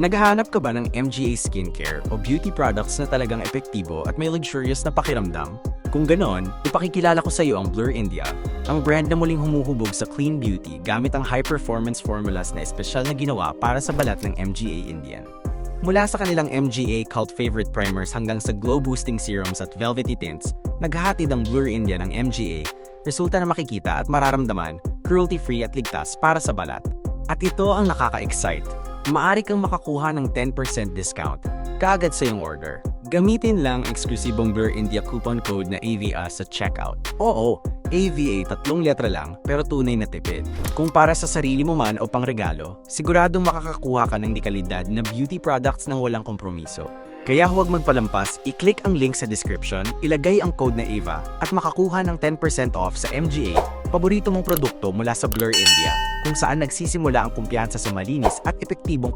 Naghahanap ka ba ng MGA skincare o beauty products na talagang epektibo at may luxurious na pakiramdam? Kung ganon, ipakikilala ko sa iyo ang Blur India, ang brand na muling humuhubog sa clean beauty gamit ang high-performance formulas na espesyal na ginawa para sa balat ng MGA Indian. Mula sa kanilang MGA cult favorite primers hanggang sa glow-boosting serums at velvety tints, naghahatid ang Blur India ng MGA, resulta na makikita at mararamdaman, cruelty-free at ligtas para sa balat. At ito ang nakaka-excite. Maari kang makakuha ng 10% discount kaagad sa iyong order. Gamitin lang ang eksklusibong Blur India coupon code na AVA sa checkout. Oo, AVA tatlong letra lang pero tunay na tipid. Kung para sa sarili mo man o pangregalo, siguradong makakakuha ka ng dekalidad na beauty products ng walang kompromiso. Kaya huwag magpalampas, i-click ang link sa description, ilagay ang code na AVA at makakuha ng 10% off sa MGA, paborito mong produkto mula sa Blur India, kung saan nagsisimula ang kumpiyansa sa malinis at epektibong